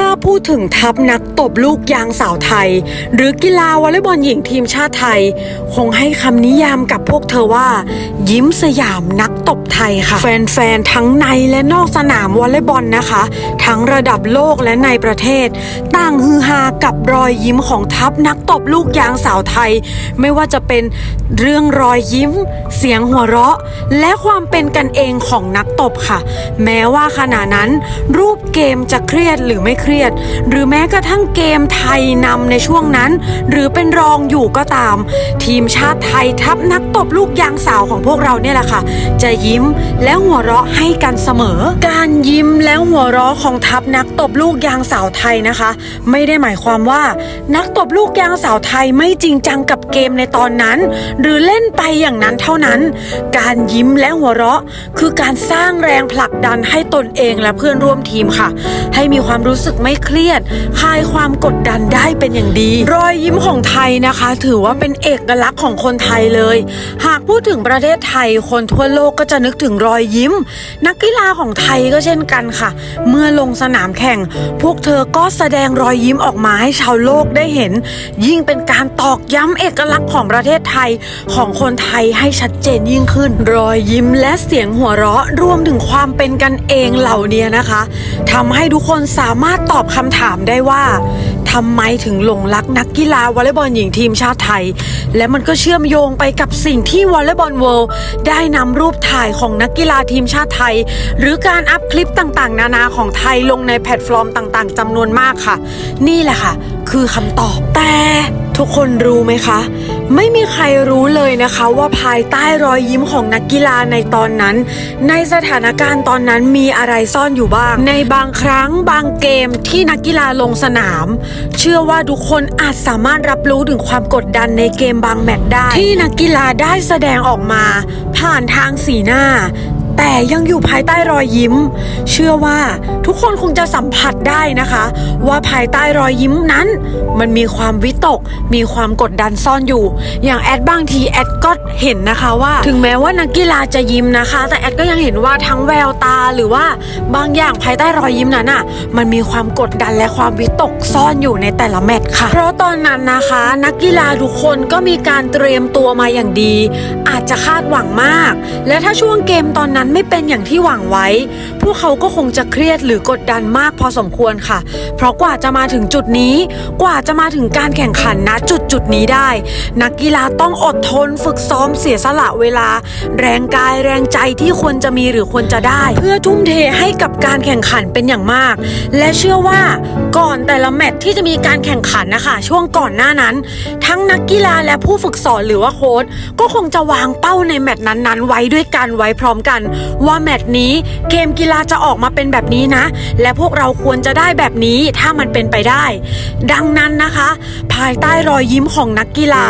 ถ้าพูดถึงทัพนักตบลูกยางสาวไทย หรือกีฬาวอลเลย์บอลหญิงทีมชาติไทย คงให้คำนิยามกับพวกเธอว่า ยิ้มสยามนักตบไทยค่ะ แฟนๆ ทั้งในและนอกสนามวอลเลย์บอลนะคะ ทั้งระดับโลกและในประเทศ ต่างฮือฮากับรอยยิ้มของทัพนักตบลูกยางสาวไทย ไม่ว่าจะเป็นเรื่องรอยยิ้ม เสียงหัวเราะ และความเป็นกันเองของนักตบค่ะ แม้ว่าขณะนั้น รูปเกมจะเครียดหรือไม่เครียดหรือแม้กระทั่งเกมไทยนำในช่วงนั้น หรือเป็นรองอยู่ก็ตาม ทีมชาติไทยทัพนักตบลูกยางสาวของพวกเราเนี่ยแหละค่ะ จะยิ้มและหัวเราะให้กันเสมอ การยิ้มและหัวเราะของทัพนักตบลูกยางสาวไทยนะคะ ไม่ได้หมายความว่า นักตบลูกยางสาวไทยไม่จริงจังกับเกมในตอนนั้น หรือเล่นไปอย่างนั้นเท่านั้น การยิ้มและหัวเราะ คือการสร้างแรงผลักดันให้ตนเองและเพื่อนร่วมทีมค่ะ ให้มีความรู้สึกไม่เครียด คลายความกดดันได้เป็นอย่างดี รอยยิ้มของไทยนะคะ ถือว่าเป็นเอกลักษณ์ของคนไทยเลย หากพูดถึงประเทศไทย คนทั่วโลกก็จะนึกถึงรอยยิ้ม นักกีฬาของไทยก็เช่นกันค่ะ เมื่อลงสนามแข่ง พวกเธอก็แสดงรอยยิ้มออกมาให้ชาวโลกได้เห็น ยิ่งเป็นการตอกย้ำเอกลักษณ์ของประเทศไทยของคนไทยให้ชัดเจนยิ่งขึ้น รอยยิ้มและเสียงหัวเราะรวมถึงความเป็นกันเองเหล่านี้นะคะทำให้ทุกคนสามารถตอบคำถามได้ว่าทำไมถึงหลงรักนักกีฬาวอลเลย์บอลหญิงทีมชาติไทย และมันก็เชื่อมโยงไปกับสิ่งที่วอลเลย์บอลเวิลด์ได้นำรูปถ่ายของนักกีฬาทีมชาติไทย หรือการอัพคลิปต่างๆ นานาของไทยลงในแพลตฟอร์มต่างๆจำนวนมากค่ะ นี่แหละค่ะ คือคำตอบแต่ ทุกคนรู้ไหมคะ ไม่มีใครรู้เลยนะคะ ว่าภายใต้รอยยิ้มของนักกีฬาในตอนนั้น ในสถานการณ์ตอนนั้นมีอะไรซ่อนอยู่บ้าง ในบางครั้งบางเกมที่นักกีฬาลงสนาม เชื่อว่าทุกคนอาจสามารถรับรู้ถึงความกดดันในเกมบางแมตช์ได้ ที่นักกีฬาได้แสดงออกมา ผ่านทางสีหน้า แต่ยังอยู่ภายใต้รอยยิ้ม เชื่อว่าทุกคนคงจะสัมผัสได้นะคะ ว่าภายใต้รอยยิ้มนั้น มันมีความวิตก มีความกดดันซ่อนอยู่ อย่างแอดบางทีแอดก็เห็นนะคะว่า ถึงแม้ว่านักกีฬาจะยิ้มนะคะ แต่แอดก็ยังเห็นว่าทั้งแววตาหรือว่าบางอย่างภายใต้รอยยิ้มนั้นอะมันมีความกดดันและความวิตกซ่อนอยู่ในแต่ละแมตช์ค่ะ เพราะตอนนั้นนะคะ นักกีฬาทุกคนก็มีการเตรียมตัวมาอย่างดี อาจจะคาดหวังมาก และถ้าช่วงเกมตอนนั้นไม่เป็นอย่างที่หวังไว้ วกเขาก็คงจะเครียดหรือกดดันมากพอสมควรค่ะ เพราะกว่าจะมาถึงจุดนี้ กว่าจะมาถึงการแข่งขันณจุดจุดนี้ได้ นักกีฬาต้องอดทนฝึกซ้อมเสียสละเวลา แรงกายแรงใจที่ควรจะมีหรือควรจะได้ เพื่อทุ่มเทให้กับการแข่งขันเป็นอย่างมาก และเชื่อว่าก่อนแต่ละแมตช์ที่จะมีการแข่งขันนะคะ ช่วงก่อนหน้านั้น ทั้งนักกีฬาและผู้ฝึกสอนหรือว่าโค้ชก็คงจะวางเป้าในแมตช์นั้นๆ ไว้ด้วยกันไว้พร้อมกัน ว่าแมตช์นี้เกมกีฬาจะออกมาเป็นแบบนี้นะ และพวกเราควรจะได้แบบนี้ถ้ามันเป็นไปได้ ดังนั้นนะคะ ภายใต้รอยยิ้มของนักกีฬา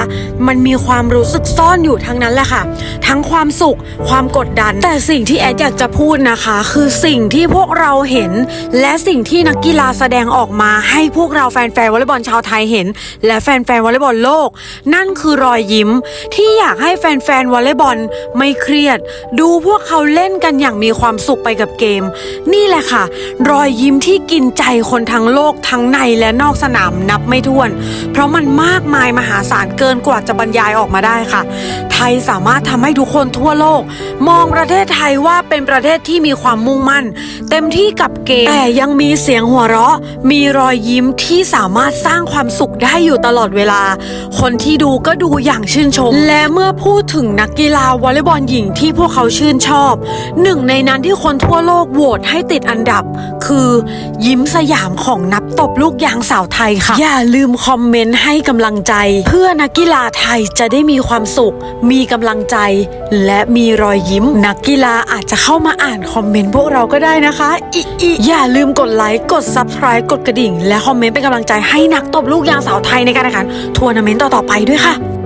มันมีความรู้สึกซ่อนอยู่ทั้งนั้นแหละค่ะ ทั้งความสุขความกดดัน แต่สิ่งที่แอดอยากจะพูดนะคะ คือสิ่งที่พวกเราเห็น และสิ่งที่นักกีฬาแสดงออกมา ให้พวกเราแฟนๆวอลเลย์บอลชาวไทยเห็น และแฟนๆวอลเลย์บอลโลก นั่นคือรอยยิ้ม ที่อยากให้แฟนๆวอลเลย์บอลไม่เครียด ดูพวกเขาเล่นกันอย่างมีความสุขไปกับเกม นี่แหละค่ะ รอยยิ้มที่กินใจคนทั้งโลกทั้งในและนอกสนามนับไม่ถ้วน เพราะมันมากมายมหาศาลเกินกว่าจะบรรยายออกมาได้ค่ะ ไทยสามารถทำให้ทุกคนทั่วโลก มองประเทศไทยว่าเป็นประเทศที่มีความมุ่งมั่น เต็มที่กับเกมแต่ยังมีเสียงหัวเราะ มีรอยยิ้มที่สามารถสร้างความสุขได้อยู่ตลอดเวลา คนที่ดูก็ดูอย่างชื่นชม และเมื่อพูดถึงนักกีฬาวอลเลย์บอลหญิงที่พวกเขาชื่นชอบ หนึ่งในนั้นที่คนทั่วโลกโหวตให้ติดอันดับ คือยิ้มสยามของนับตบลูกยางสาวไทยค่ะ อย่าลืมคอมเมนต์ให้กำลังใจ เพื่อนักกีฬาไทยจะได้มีความสุข มีกำลังใจ และมีรอยยิ้ม นักกีฬาอาจจะเข้ามาอ่านคอมเมนต์พวกเราก็ได้นะคะอีอีอย่าลืมกดไลค์กด subscribe กดกระดิ่ง และคอมเมนต์เป็นกำลังใจให้นักตบลูกยางสาวไทยในการแข่งขันทัวร์นาเมนต์ต่อๆไปด้วยค่ะ